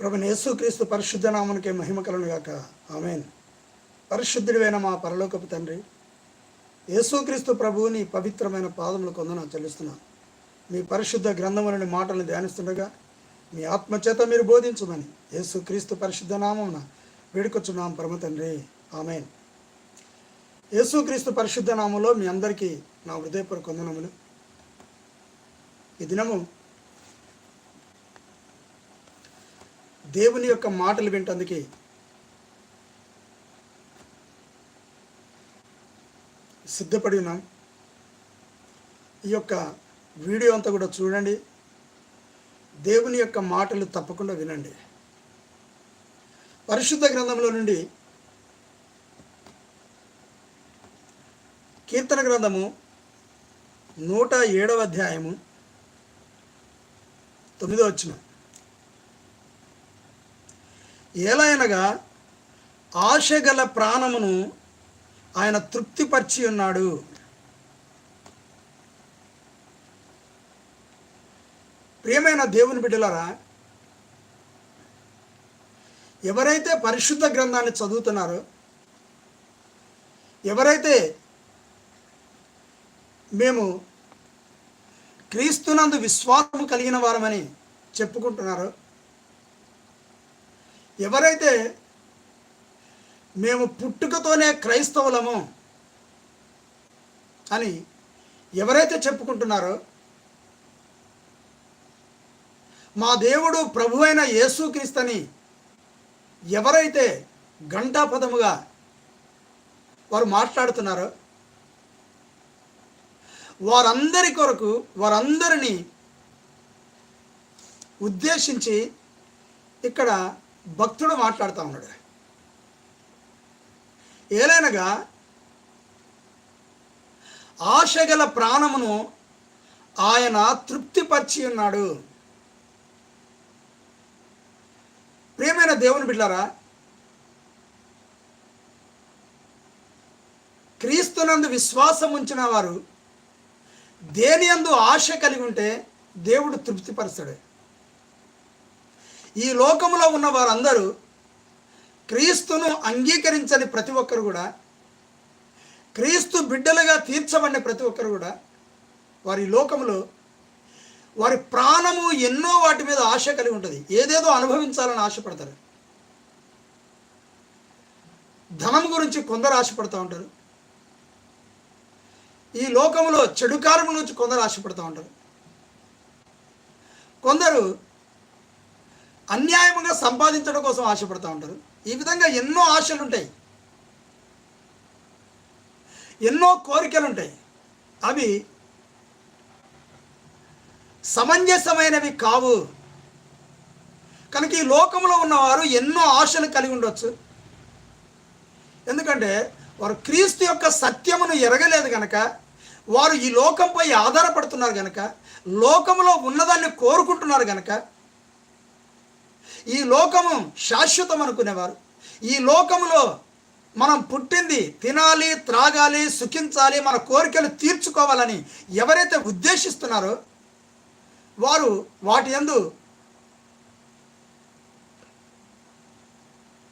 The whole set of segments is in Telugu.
ప్రభు యేసుక్రీస్తు పరిశుద్ధ నామనికి మహిమ కలను గాక ఆమెన్. పరిశుద్ధుడివైన మా పరలోకపు తండ్రి యేసుక్రీస్తు ప్రభువుని పవిత్రమైన పాదములు కొందన చెల్లిస్తున్నాను మీ పరిశుద్ధ గ్రంథములని మాటలను ధ్యానిస్తుండగా మీ ఆత్మచేత మీరు బోధించమని యేసుక్రీస్తు పరిశుద్ధ నామమున వేడుకొచ్చున్నాం పరమ తండ్రి. ఆమెన్. యేసుక్రీస్తు పరిశుద్ధ నామంలో మీ అందరికీ నా హృదయపూర్వక వందనములు. ఈ దినము దేవుని యొక్క మాటలు వింటందుకు. సిద్ధపడి ఉన్నాం. ఈ యొక్క వీడియో అంతా కూడా చూడండి. దేవుని యొక్క మాటలు తప్పకుండా వినండి. పరిశుద్ధ గ్రంథంలో నుండి కీర్తన గ్రంథము నూట ఏడవ అధ్యాయము తొమ్మిదో వచ్చిన ఏలయనగా ఆశగల ప్రాణమును ఆయన తృప్తిపరిచి ఉన్నాడు. ప్రియమైన దేవుని బిడ్డలరా ఎవరైతే పరిశుద్ధ గ్రంథాన్ని చదువుతున్నారో ఎవరైతే మేము క్రీస్తునందు విశ్వాసము కలిగిన వారమని చెప్పుకుంటున్నారో ఎవరైతే మేము పుట్టుకతోనే క్రైస్తవులము అని ఎవరైతే చెప్పుకుంటున్నారో మా దేవుడు ప్రభు అయిన యేసుక్రీస్తని ఎవరైతే ఘంటాపదముగా వారు మాట్లాడుతున్నారో వారందరి కొరకు వారందరినీ ఉద్దేశించి ఇక్కడ భక్తుడు మాట్లాడుతూ ఉన్నాడు. ఏలైనగా ఆశగల ప్రాణమును ఆయన తృప్తిపరిచి ఉన్నాడు. ప్రియమైన దేవుని బిడ్డారా క్రీస్తునందు విశ్వాసం ఉంచిన వారు దేని అందు ఆశ కలిగి ఉంటే దేవుడు తృప్తిపరుస్తాడు. ఈ లోకంలో ఉన్న వారందరూ క్రీస్తును అంగీకరించని ప్రతి ఒక్కరు కూడా క్రీస్తు బిడ్డలుగా తీర్చబడిన ప్రతి ఒక్కరు కూడా వారి లోకంలో వారి ప్రాణము ఎన్నో వాటి మీద ఆశ కలిగి ఉంటుంది. ఏదేదో అనుభవించాలని ఆశపడతారు. ధనం గురించి కొందరు ఆశపడుతూ ఉంటారు. ఈ లోకంలో చెడు కార్యం నుంచి కొందరు ఆశపడుతూ ఉంటారు. కొందరు అన్యాయంగా సంపాదించడం కోసం ఆశపడుతూ ఉంటారు ఈ విధంగా ఎన్నో ఆశలు ఉంటాయి ఎన్నో కోరికలు ఉంటాయి అవి సమంజసమైనవి కావు. కనుక ఈ లోకంలో ఉన్నవారు ఎన్నో ఆశలు కలిగి ఉండొచ్చు. ఎందుకంటే వారు క్రీస్తు యొక్క సత్యమును ఎరగలేదు గనక వారు ఈ లోకంపై ఆధారపడుతున్నారు గనక లోకంలో ఉన్నదాన్ని కోరుకుంటున్నారు గనక ఈ లోకము శాశ్వతం అనుకునేవారు ఈ లోకములో మనం పుట్టింది తినాలి త్రాగాలి సుఖించాలి మన కోరికలు తీర్చుకోవాలని ఎవరైతే ఉద్దేశిస్తున్నారో వారు వాటి యందు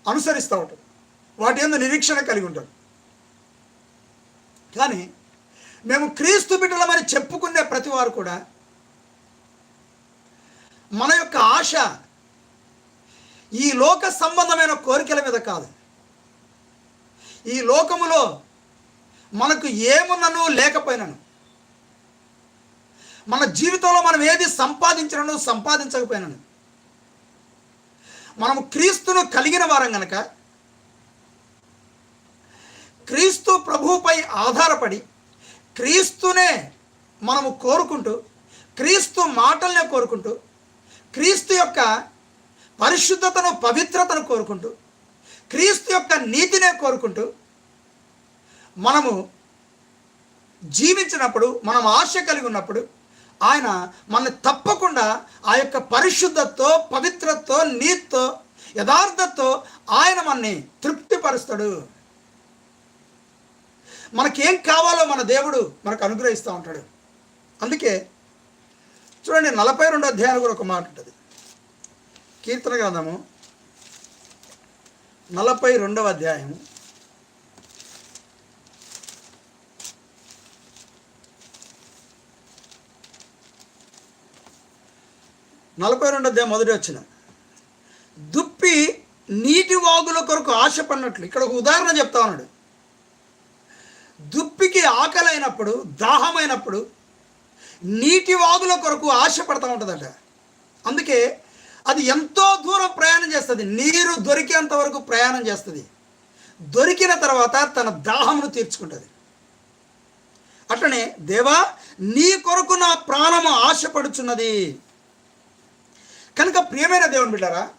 అనుసరిస్తూ ఉంటారు. వాటి యందు నిరీక్షణ కలిగి ఉంటారు. కానీ మేము క్రీస్తు బిడ్డలమని చెప్పుకునే ప్రతి వారు కూడా మన యొక్క ఆశ ఈ లోక సంబంధమైన కోరికల మీద కాదు. ఈ లోకములో మనకు ఏమున్నను లేకపోయినను. మన జీవితంలో మనం ఏది సంపాదించినను సంపాదించకపోయినను. మనము క్రీస్తును కలిగిన వారం గనక క్రీస్తు ప్రభువుపై ఆధారపడి క్రీస్తునే మనము కోరుకుంటూ క్రీస్తు మాటల్నే కోరుకుంటూ క్రీస్తు యొక్క పరిశుద్ధతను పవిత్రతను కోరుకుంటూ క్రీస్తు యొక్క నీతినే కోరుకుంటూ మనము జీవించినప్పుడు మనం ఆశ కలిగి ఉన్నప్పుడు ఆయన మనల్ని తప్పకుండా ఆ యొక్క పరిశుద్ధతో పవిత్రతో నీతితో యథార్థతో ఆయన మనని తృప్తిపరుస్తాడు. మనకేం కావాలో మన దేవుడు మనకు అనుగ్రహిస్తూ ఉంటాడు. అందుకే చూడండి నలభై రెండు అధ్యాయాలు కూడా ఒక మాట ఉంటుంది. కీర్తన గ్రంథము నలభై రెండవ అధ్యాయము. నలభై రెండు అధ్యాయం మొదటి వచ్చిన. దుప్పి నీటి వాగుల కొరకు ఆశపడినట్లు. ఇక్కడ ఒక ఉదాహరణ చెప్తా ఉన్నాడు. దుప్పికి ఆకలైనప్పుడు దాహమైనప్పుడు నీటి వాగుల కొరకు ఆశపడతా ఉంటుందట. అందుకే అది ఎంతో దూరం ప్రయాణం చేస్తుంది. నీరు దొరికేంత వరకు ప్రయాణం చేస్తుంది. దొరికిన తర్వాత తన దాహమును తీర్చుకుంటుంది. అట్లనే దేవా నీ కొరకు నా ప్రాణము ఆశపడుచున్నది. కనుక ప్రియమైన దేవుని బిడ్డారా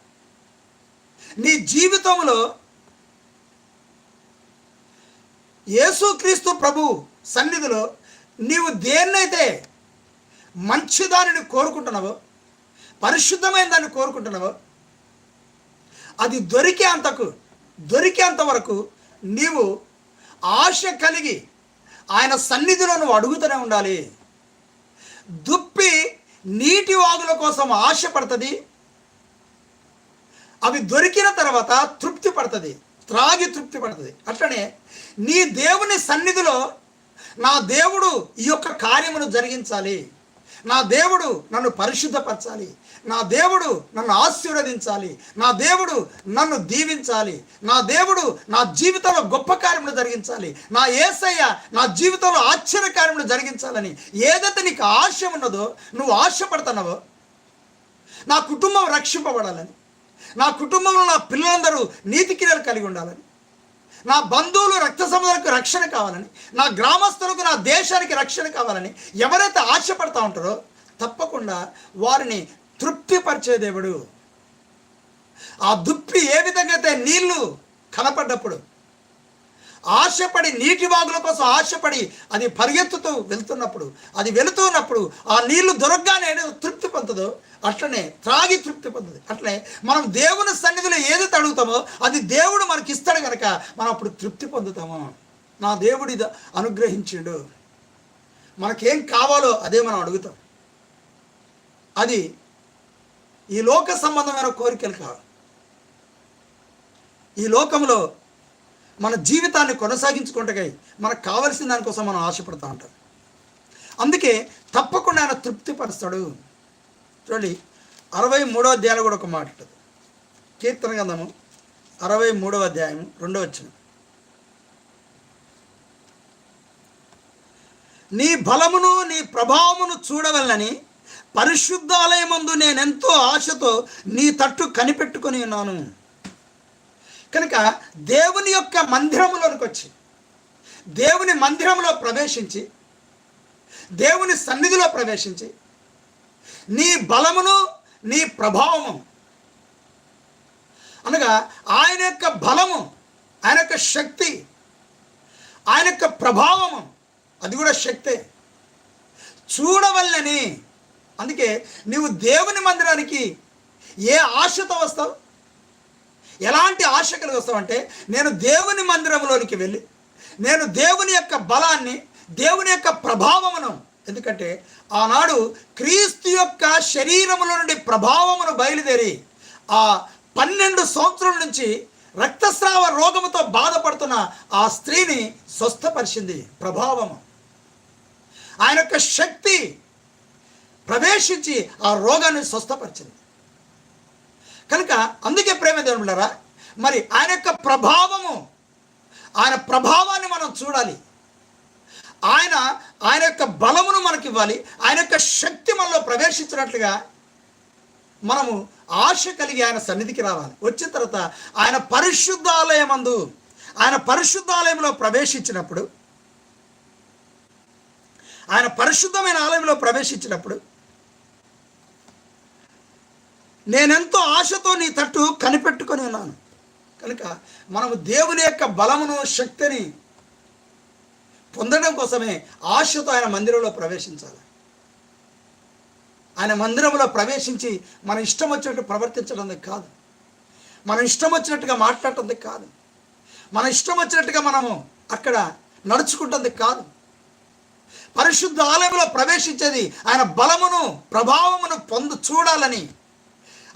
నీ జీవితంలో యేసుక్రీస్తు ప్రభు సన్నిధిలో నీవు దేన్నైతే మంచి దానిని కోరుకుంటున్నావో పరిశుద్ధమైన దాన్ని కోరుకుంటున్నావో. అది దొరికే అంతకు దొరికేంత వరకు నీవు ఆశ కలిగి ఆయన సన్నిధిలో నువ్వు అడుగుతూనే ఉండాలి. దుప్పి నీటి వాగుల కోసం ఆశపడుతుంది. అవి దొరికిన తర్వాత తృప్తి పడుతుంది త్రాగి తృప్తి పడుతుంది. అట్లనే నీ దేవుని సన్నిధిలో నా దేవుడు ఈ యొక్క కార్యమును జరిగించాలి. నా దేవుడు నన్ను పరిశుద్ధపరచాలి. నా దేవుడు నన్ను ఆశీర్వదించాలి. నా దేవుడు నన్ను దీవించాలి. నా దేవుడు నా జీవితంలో గొప్ప కార్యములు జరిగించాలి. నా ఏసయ్య నా జీవితంలో ఆశ్చర్య కార్యములు జరిగించాలని ఏదైతే నీకు ఆశ ఉన్నదో నువ్వు ఆశపడుతున్నావో నా కుటుంబం రక్షింపబడాలని నా కుటుంబంలో నా పిల్లలందరూ నీతి క్రియలు కలిగి ఉండాలని నా బంధువులు రక్త సముద్రకు రక్షణ కావాలని నా గ్రామస్తులకు నా దేశానికి రక్షణ కావాలని ఎవరైతే ఆశపడతా ఉంటారో తప్పకుండా వారిని తృప్తిపరిచే దేవుడు. ఆ దుప్పి ఏ విధంగా అయితే నీళ్ళు కనపడ్డప్పుడు ఆశపడి నీటి వాగుల కోసం ఆశపడి అది పరిగెత్తుతూ వెళ్తున్నప్పుడు అది వెళుతున్నప్పుడు ఆ నీళ్ళు దొరకగానే తృప్తి పొందదో అట్లనే త్రాగి తృప్తి పొందదు అట్లనే మనం దేవుని సన్నిధిలో ఏదైతే అడుగుతామో అది దేవుడు మనకి ఇస్తాడు కనుక మనం అప్పుడు తృప్తి పొందుతాము. నా దేవుడి అనుగ్రహించిండు. మనకేం కావాలో అదే మనం అడుగుతాం. అది ఈ లోక సంబంధమైన కోరికలు కాదు ఈ లోకంలో మన జీవితాన్ని కొనసాగించుకుంటకై మనకు కావలసిన దానికోసం మనం ఆశపడుతూ ఉంటాం. అందుకే తప్పకుండా ఆయన తృప్తిపరుస్తాడు. చూడండి అరవై మూడవ అధ్యాయంలో కూడా ఒక మాట ఉంటుంది. కీర్తన గంధము అరవై మూడవ అధ్యాయం రెండవ వచ్చిన నీ బలమును నీ ప్రభావమును చూడవల్లని పరిశుద్ధాలయమందు నేనెంతో ఆశతో నీ తట్టు కనిపెట్టుకొని ఉన్నాను. కనుక దేవుని యొక్క మందిరంలోనికి వచ్చి దేవుని మందిరంలో ప్రవేశించి దేవుని సన్నిధిలో ప్రవేశించి నీ బలమును నీ ప్రభావము అనగా ఆయన యొక్క బలము ఆయన యొక్క శక్తి ఆయన యొక్క ప్రభావము అది కూడా శక్తే. చూడవల్లని అందుకే నీవు దేవుని మందిరానికి ఏ ఆశతో వస్తావు? ఎలాంటి ఆశ కలిగి వస్తామంటే నేను దేవుని మందిరంలోనికి వెళ్ళి నేను దేవుని యొక్క బలాన్ని దేవుని యొక్క ప్రభావమును ఎందుకంటే ఆనాడు క్రీస్తు యొక్క శరీరముల నుండి ప్రభావమును బయలుదేరి ఆ పన్నెండు సంవత్సరం నుంచి రక్తస్రావ రోగముతో బాధపడుతున్న ఆ స్త్రీని స్వస్థపరిచింది ప్రభావము. ఆయన యొక్క శక్తి ప్రవేశించి ఆ రోగాన్ని స్వస్థపరిచింది. కనుక అందుకే ప్రేమ దేవుడులారా మరి ఆయన యొక్క ప్రభావము ఆయన ప్రభావాన్ని మనం చూడాలి. ఆయన ఆయన యొక్క బలమును మనకి ఇవ్వాలి. ఆయన యొక్క శక్తి మనలో ప్రవేశించినట్లుగా మనము ఆశ కలిగి ఆయన సన్నిధికి రావాలి. వచ్చిన తర్వాత ఆయన పరిశుద్ధాలయమందు ఆయన పరిశుద్ధాలయంలో ప్రవేశించినప్పుడు ఆయన పరిశుద్ధమైన ఆలయంలో ప్రవేశించినప్పుడు నేనెంతో ఆశతో నీ తట్టు కనిపెట్టుకొని ఉన్నాను. కనుక మనము దేవుని యొక్క బలమును శక్తిని పొందడం కోసమే ఆశతో ఆయన మందిరంలో ప్రవేశించాలి. ఆయన మందిరంలో ప్రవేశించి మన ఇష్టం వచ్చినట్టు ప్రవర్తించడం కాదు. మన ఇష్టం వచ్చినట్టుగా మాట్లాడటం కాదు. మన ఇష్టం వచ్చినట్టుగా మనము అక్కడ నడుచుకుంటుంది కాదు. పరిశుద్ధ ఆలయంలో ప్రవేశించేది ఆయన బలమును ప్రభావమును పొందు చూడాలని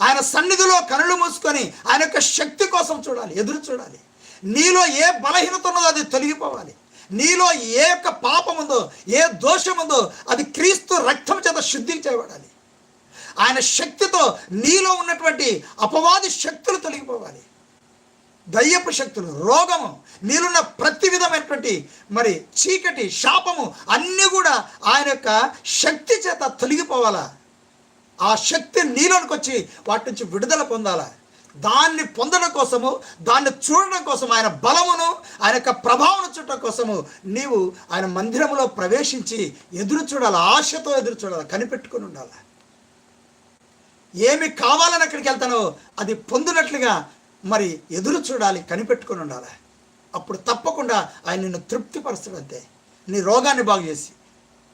ఆయన సన్నిధిలో కనులు మూసుకొని ఆయన యొక్క శక్తి కోసం చూడాలి ఎదురు చూడాలి. నీలో ఏ బలహీనత ఉన్నదో అది తొలగిపోవాలి. నీలో ఏ యొక్క పాపం ఉందో ఏ దోషం ఉందో అది క్రీస్తు రక్తం చేత శుద్ధి చేయబడాలి. ఆయన శక్తితో నీలో ఉన్నటువంటి అపవాది శక్తులు తొలగిపోవాలి. దయ్యపు శక్తులు రోగము నీలున్న ప్రతి విధమైనటువంటి మరి చీకటి శాపము అన్నీ కూడా ఆయన యొక్క శక్తి చేత తొలగిపోవాలా? ఆ శక్తి నీలోనికి వచ్చి వాటి నుంచి విడుదల పొందాలా? దాన్ని పొందడం కోసము దాన్ని చూడడం కోసం ఆయన బలమును ఆయన యొక్క ప్రభావం చూడటం కోసము నీవు ఆయన మందిరములో ప్రవేశించి ఎదురు చూడాలి ఆశతో ఎదురు చూడాలి కనిపెట్టుకుని ఉండాలి? ఏమి కావాలని అక్కడికి వెళ్తానో అది పొందినట్లుగా మరి ఎదురు చూడాలి కనిపెట్టుకుని ఉండాలి? అప్పుడు తప్పకుండా ఆయన నిన్ను తృప్తిపరుస్తాడు అంతే. నీ రోగాన్ని బాగు చేసి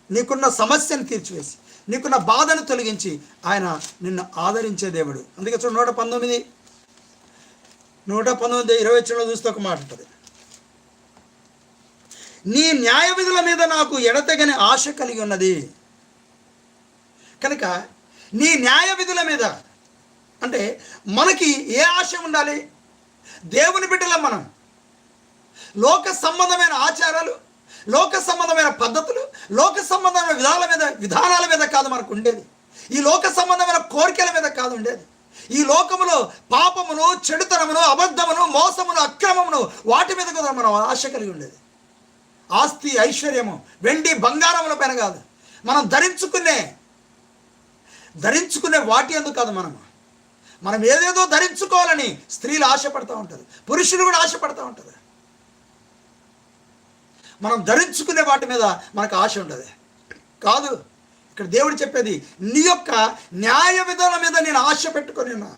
నీకున్న సమస్యను తీర్చివేసి నీకున్న బాధను తొలగించి ఆయన నిన్ను ఆదరించే దేవుడు. అందుకే చూడు నూట పంతొమ్మిది నూట పంతొమ్మిది ఇరవై చిన్న చూస్తే ఒక మాట ఉంటుంది. నీ న్యాయ విధుల మీద నాకు ఎడతెగని ఆశ కలిగి ఉన్నది. కనుక నీ న్యాయ విధుల మీద అంటే మనకి ఏ ఆశ ఉండాలి? దేవుని బిడ్డల మనం. లోక సంబంధమైన ఆచారాలు లోక సంబంధమైన పద్ధతులు లోక సంబంధమైన విధాల మీద విధానాల మీద కాదు మనకు ఉండేది. ఈ లోక సంబంధమైన కోరికల మీద కాదు ఉండేది. ఈ లోకములో పాపమును చెడుతనమును అబద్ధమును మోసమును అక్రమమును వాటి మీద కూడా మనం ఆశ కలిగి ఉండేది. ఆస్తి ఐశ్వర్యము వెండి బంగారముల పైన కాదు. మనం ధరించుకునే ధరించుకునే వాటి ఎందుకు కాదు మనం మనం ఏదేదో ధరించుకోవాలని స్త్రీలు ఆశపడతా ఉంటారు. పురుషులు కూడా ఆశపడతా ఉంటారు. మనం ధరించుకునే వాటి మీద మనకు ఆశ ఉండదు. కాదు ఇక్కడ దేవుడు చెప్పేది నీ యొక్క న్యాయ విధానం మీద నేను ఆశ పెట్టుకొని ఉన్నా.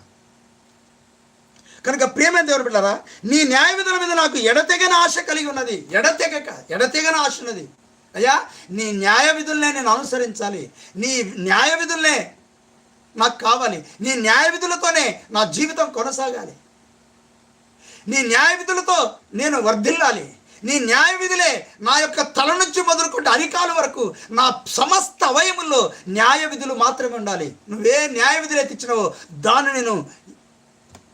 కనుక ప్రేమ దేవుడు బిడ్డారా నీ న్యాయ విధుల మీద నాకు ఎడతెగని ఆశ కలిగి ఉన్నది. ఎడతెగక ఎడతెగని ఆశ ఉన్నది. అయ్యా నీ న్యాయ విధుల్నే నేను అనుసరించాలి. నీ న్యాయ విధుల్నే నాకు కావాలి. నీ న్యాయ విధులతోనే నా జీవితం కొనసాగాలి. నీ న్యాయ విధులతో నేను వర్ధిల్లాలి. నీ న్యాయ విధులే నా యొక్క తల నుంచి మొదలుకుంటే అరికాల వరకు నా సమస్త అవయముల్లో న్యాయ విధులు మాత్రమే ఉండాలి. నువ్వే న్యాయ విధులు ఎత్తిచ్చినావో దాన్ని నేను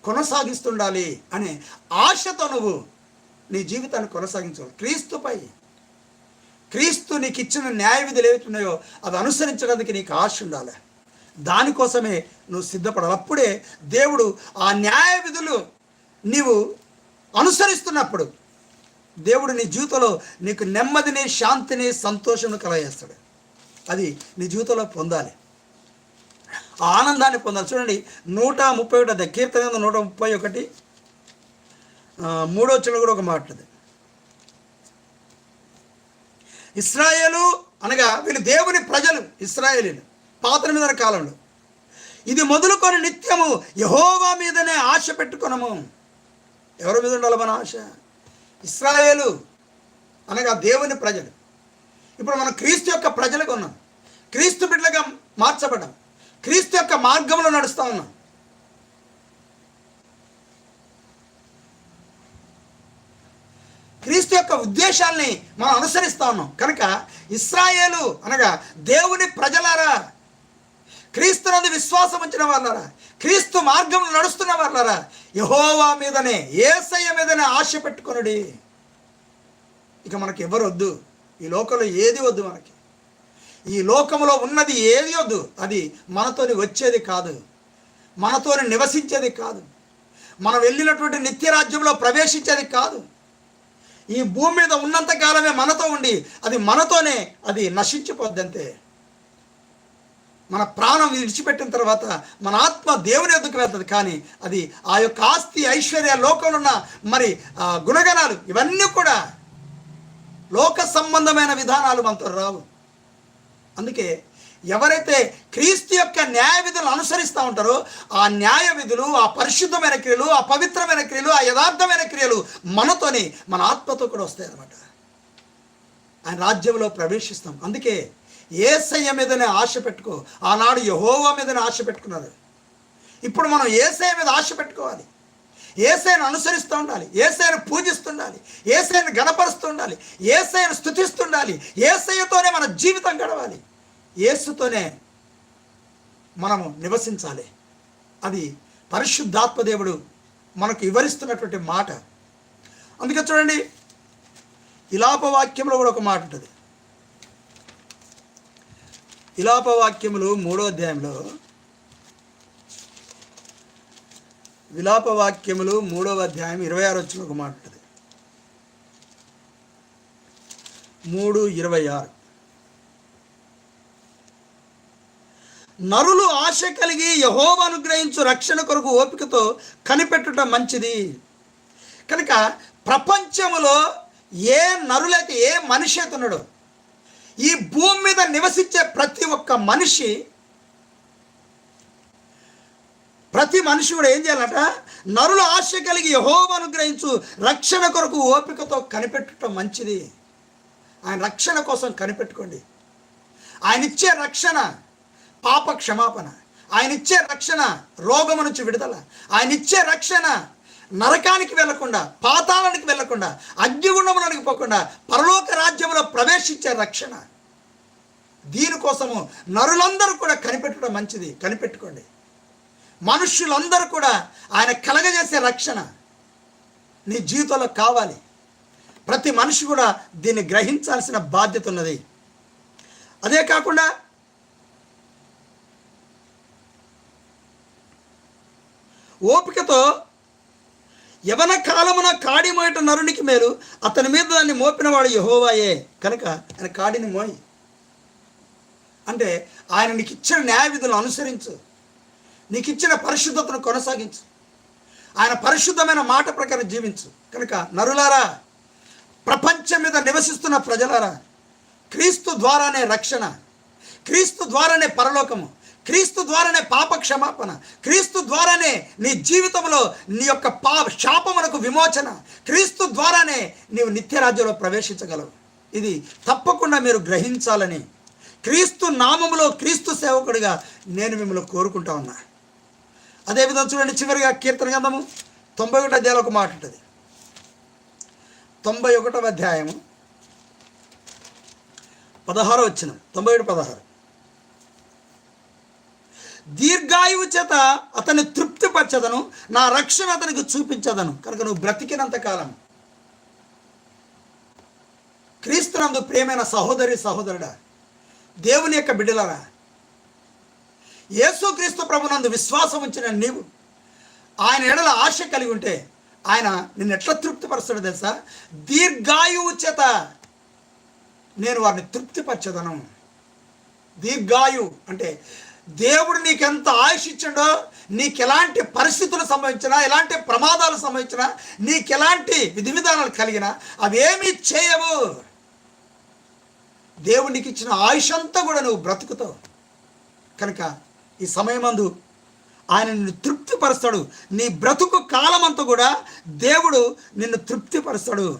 కొనసాగిస్తుండాలి అనే ఆశతో నువ్వు నీ జీవితాన్ని కొనసాగించవు క్రీస్తుపై క్రీస్తు నీకు ఇచ్చిన న్యాయ విధులు ఏవైతున్నాయో అవి అనుసరించడానికి నీకు ఆశ ఉండాలి. దానికోసమే నువ్వు సిద్ధపడాలి. అప్పుడే దేవుడు ఆ న్యాయ విధులు నీవు అనుసరిస్తున్నప్పుడు దేవుడు నీ జీవితంలో నీకు నెమ్మదిని శాంతిని సంతోషం కలగజేస్తాడు. అది నీ జీవితంలో పొందాలి. ఆనందాన్ని పొందాలి. చూడండి నూట ముప్పై ఒకటి అదే కీర్తన నూట ముప్పై ఒకటి. మూడో చిన్న కూడా ఒక మాటది ఇస్రాయేలు అనగా వీళ్ళు దేవుని ప్రజలు ఇస్రాయేలీలు పాత్ర మీద కాలంలో. ఇది మొదలుకొని నిత్యము యహోవా మీదనే ఆశ పెట్టుకునము. ఎవరి మీద ఉండాలి మన ఆశ? ఇస్రాయేలు అనగా దేవుని ప్రజలు. ఇప్పుడు మనం క్రీస్తు యొక్క ప్రజలుగా ఉన్నాం. క్రీస్తు బిడ్డలుగా మార్చబడ్డాం. క్రీస్తు యొక్క మార్గంలో నడుస్తూ ఉన్నాం. క్రీస్తు యొక్క ఉద్దేశాల్ని మనం అనుసరిస్తా ఉన్నాం. కనుక ఇస్రాయేలు అనగా దేవుని ప్రజలారా క్రీస్తు నందు విశ్వాసం ఉంచిన వాళ్ళరా. క్రీస్తు మార్గంలో నడుస్తున్న వాళ్ళరా. యహోవా మీదనే ఏసయ్య మీదనే ఆశ పెట్టుకొనుడి. ఇక మనకి ఎవరు వద్దు? ఈ లోకంలో ఏది వద్దు మనకి? ఈ లోకంలో ఉన్నది ఏది వద్దు? అది మనతోని వచ్చేది కాదు. మనతోని నివసించేది కాదు. మనం వెళ్ళినటువంటి నిత్యరాజ్యంలో ప్రవేశించేది కాదు. ఈ భూమి మీద ఉన్నంతకాలమే మనతో ఉండి అది మనతోనే అది నశించిపోద్ది అంతే మన ప్రాణం విడిచిపెట్టిన తర్వాత మన ఆత్మ దేవుని ఎదుకు వెళ్తుంది. కానీ అది ఆ యొక్క ఆస్తి ఐశ్వర్య లోకంలో ఉన్న మరి ఆ గుణగణాలు ఇవన్నీ కూడా లోక సంబంధమైన విధానాలు మనతో రావు. అందుకే ఎవరైతే క్రీస్తు యొక్క న్యాయ విధులు అనుసరిస్తూ ఉంటారో ఆ న్యాయ విధులు ఆ పరిశుద్ధమైన క్రియలు ఆ పవిత్రమైన క్రియలు ఆ యథార్థమైన క్రియలు మనతోని మన ఆత్మతో కూడా వస్తాయి అన్నమాట ఆయన రాజ్యంలో ప్రవేశిస్తాం. అందుకే ఏసయ్య మీదనే ఆశ పెట్టుకో. ఆనాడు యహోవా మీదనే ఆశ పెట్టుకున్నారు ఇప్పుడు మనం ఏసయ్య మీద ఆశ పెట్టుకోవాలి. ఏసైను అనుసరిస్తూ ఉండాలి. ఏసైను పూజిస్తుండాలి ఏసైను గణపరుస్తూ ఉండాలి. ఏసైను స్థుతిస్తుండాలి ఏసయ్యతోనే మన జీవితం గడవాలి. ఏసుతోనే మనము నివసించాలి. అది పరిశుద్ధాత్మదేవుడు మనకు వివరిస్తున్నటువంటి మాట. అందుకే చూడండి ఇలాపవాక్యంలో కూడా ఒక మాట ఉంటుంది. విలాపవాక్యములు మూడో అధ్యాయంలో. విలాప వాక్యములు మూడవ అధ్యాయం ఇరవై ఆరు వచ్చిన ఒక మాట ఉంటుంది. మూడు ఇరవై ఆరు. నరులు ఆశ కలిగి యహోవ అనుగ్రహించు రక్షణ కొరకు ఓపికతో కనిపెట్టుట మంచిది. కనుక ప్రపంచములో ఏ నరులైతే ఏ మనిషి అయితే ఉన్నాడో ఈ భూమి మీద నివసించే ప్రతి ఒక్క మనిషి ప్రతి మనిషి కూడా ఏం చేయాలట? నరుల ఆశ కలిగి యహోవ అనుగ్రహించు రక్షణ కొరకు ఓపికతో కనిపెట్టడం మంచిది. ఆయన రక్షణ కోసం కనిపెట్టుకోండి. ఆయన ఇచ్చే రక్షణ పాప క్షమాపణ ఆయన ఇచ్చే రక్షణ రోగము నుంచి విడుదల. ఆయన ఇచ్చే రక్షణ నరకానికి వెళ్ళకుండా పాతాళానికి వెళ్ళకుండా అగ్నిగుండములకు పోకుండా పరలోక రాజ్యంలో ప్రవేశించే రక్షణ. దీనికోసము నరులందరూ కూడా కనిపెట్టడం మంచిది. కనిపెట్టుకోండి. మనుష్యులందరూ కూడా ఆయన కలగజేసే రక్షణ నీ జీవితంలో కావాలి. ప్రతి మనిషి కూడా దీన్ని గ్రహించాల్సిన బాధ్యత ఉన్నది. అదే కాకుండా ఓపికతో యవన కాలమున కాడి మోయట నరునికి మేలు అతని మీద దాన్ని మోపినవాడు యహోవాయే. కనుక ఆయన కాడిని మోయి. అంటే ఆయన నీకు ఇచ్చిన న్యాయ విధులు అనుసరించు. నీకు ఇచ్చిన పరిశుద్ధతను కొనసాగించు. ఆయన పరిశుద్ధమైన మాట ప్రకారం జీవించు. కనుక నరులారా ప్రపంచం మీద నివసిస్తున్న ప్రజలారా క్రీస్తు ద్వారానే రక్షణ క్రీస్తు ద్వారానే పరలోకము. క్రీస్తు ద్వారానే పాప క్షమాపణ క్రీస్తు ద్వారానే నీ జీవితంలో నీ యొక్క పా శాపమునకు విమోచన క్రీస్తు ద్వారానే నీవు నిత్యరాజ్యంలో ప్రవేశించగలవు. ఇది తప్పకుండా మీరు గ్రహించాలని క్రీస్తు నామములో క్రీస్తు సేవకుడిగా నేను మిమ్మల్ని కోరుకుంటా ఉన్నా. అదేవిధంగా చూడండి చివరిగా కీర్తన గంధము తొంభై ఒకటో అధ్యాయంలో ఒక మాట ఉంటుంది. తొంభై ఒకటవ అధ్యాయము పదహారో వచ్చిన తొంభై ఒకటి పదహారు. దీర్ఘాయువు చేత అతన్ని తృప్తిపరచదను నా రక్షణ అతనికి చూపించదను. కనుక నువ్వు బ్రతికినంత కాలం క్రీస్తునందు ప్రేమైన సహోదరి సహోదరుడా దేవుని యొక్క బిడ్డలరా యేసుక్రీస్తు ప్రభునందు విశ్వాసం ఉంచిన నీవు ఆయన ఎడల ఆశ కలిగి ఉంటే ఆయన నిన్ను ఎట్లా తృప్తిపరుస్తాడో తెలుసా? దీర్ఘాయువు చేత నేను వారిని తృప్తిపరచదను. దీర్ఘాయు అంటే దేవుడు నీకెంత ఆయుష్ ఇచ్చాడో నీకు ఎలాంటి పరిస్థితులు సంభవించినా ఎలాంటి ప్రమాదాలు సంభవించినా నీకు ఎలాంటి విధి విధానాలు కలిగినా అవేమీ చేయవు. దేవునికి ఇచ్చిన ఆయుష్ అంతా కూడా నువ్వు బ్రతుకుతావు. కనుక ఈ సమయమందు ఆయన నిన్ను తృప్తిపరుస్తాడు. నీ బ్రతుకు కాలం అంతా కూడా దేవుడు నిన్ను తృప్తిపరుస్తాడు.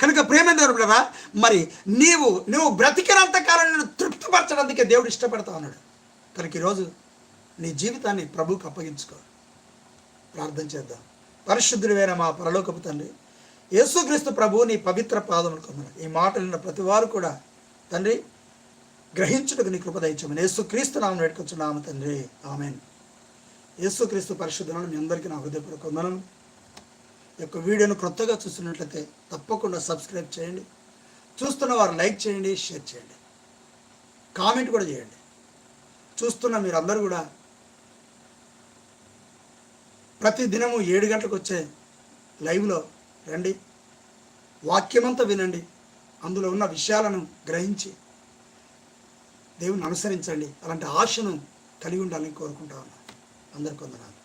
కనుక ప్రేమేంద్రుడా మరి నీవు నువ్వు బ్రతికినంత కాలం తృప్తిపరచడానికే దేవుడు ఇష్టపడతా ఉన్నాడు. కనుక ఈరోజు నీ జీవితాన్ని ప్రభువుకు అప్పగించుకో. ప్రార్థన చేద్దాం. పరిశుద్ధుడివైన మా పరలోకపు తండ్రి యేసుక్రీస్తు ప్రభు నీ పవిత్ర పాదములు కొందరు ఈ మాటలున్న ప్రతి వారు కూడా తండ్రి గ్రహించుటకు నీ కృపద దయచమని యేసుక్రీస్తు నామను పెట్టుకొచ్చున్నాము తండ్రి. ఆమెన్. యేసుక్రీస్తు పరిశుద్ధులను మీ అందరికీ నా హృదయపూర్వక వందనం యొక్క వీడియోను క్రొత్తగా చూస్తున్నట్లయితే తప్పకుండా సబ్స్క్రైబ్ చేయండి. చూస్తున్న వారు లైక్ చేయండి షేర్ చేయండి. కామెంట్ కూడా చేయండి. చూస్తున్న మీరందరూ కూడా ప్రతి దినము ఏడు గంటలకు వచ్చే లైవ్లో రండి. వాక్యమంతా వినండి. అందులో ఉన్న విషయాలను గ్రహించి దేవుని అనుసరించండి. అలాంటి ఆశను కలిగి ఉండాలని కోరుకుంటా ఉన్నాను. అందరికీ వందనాలు.